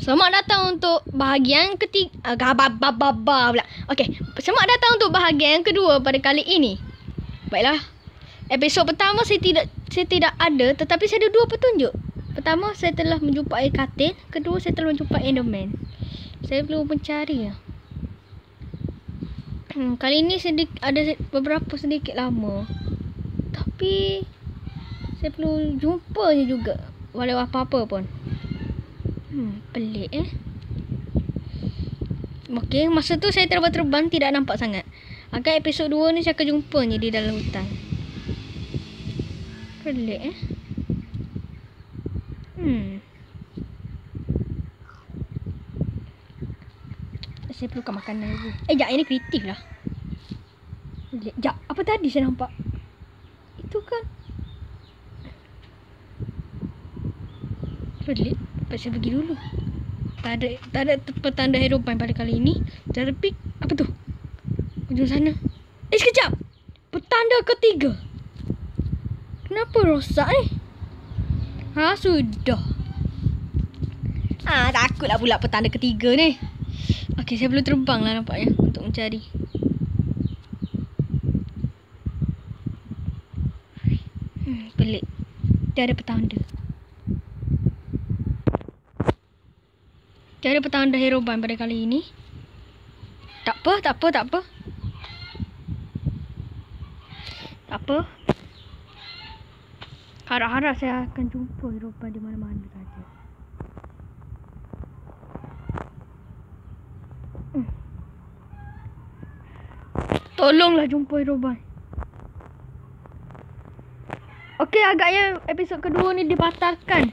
Selamat datang untuk bahagian ketiga. Uh, Gababababa pula. Okey, selamat datang untuk bahagian kedua pada kali ini. Baiklah. Episod pertama saya tidak saya tidak ada tetapi saya ada dua petunjuk. Pertama, saya telah menjumpai katil. Kedua, saya telah menjumpai Enderman. Saya perlu mencari. Hmm, kali ini sedik, ada beberapa sedikit lama. Tapi saya perlu jumpanya juga. Walau apa-apa pun. Hmm, pelik eh. Okey, masa tu saya terbang-terbang tidak nampak sangat. Agak episod 2 ni saya akan jumpanya di dalam hutan. Pelik eh. Hmm. Saya perlukan makanan dulu. Eh, jap. Ini kreatif lah. Pelik. Jap. Apa tadi saya nampak? Itu kan. Pelik. Lepas saya pergi dulu. Tak ada, tak ada petanda Aeropan pada kali ini. Tapi, apa tu? Ujung sana. Eh, sekejap. Petanda ketiga. Kenapa rosak ni? Ha, sudah. Ah, takutlah pula petanda ketiga ni. Okey, saya perlu terbang lah nampaknya untuk mencari. Hmm, pelik. Dia ada petanda. Dia ada petanda Heroban pada kali ini. Tak apa, tak apa, tak apa. Tak apa. Harap-harap saya akan jumpa Heroban di mana-mana saja. Hmm. Tolonglah jumpa Heroban. Okey, agaknya episod kedua ni dibatalkan.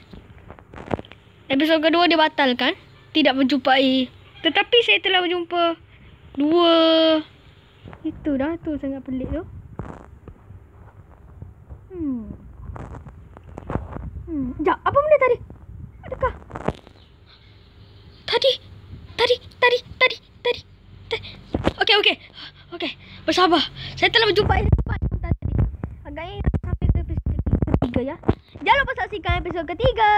Episod kedua dibatalkan. Tidak menjumpai. Tetapi saya telah berjumpa dua. Itu dah tu sangat pelik tu. Hmm. Hmm. Sekejap, apa benda tadi? Adakah? Tadi. Tadi, tadi, tadi, tadi. tadi. Okey, okey. Okey, bersabar. Saya telah berjumpa Heroban tadi. Agaknya sampai ke episod ketiga ya. Jangan lupa saksikan episod ketiga.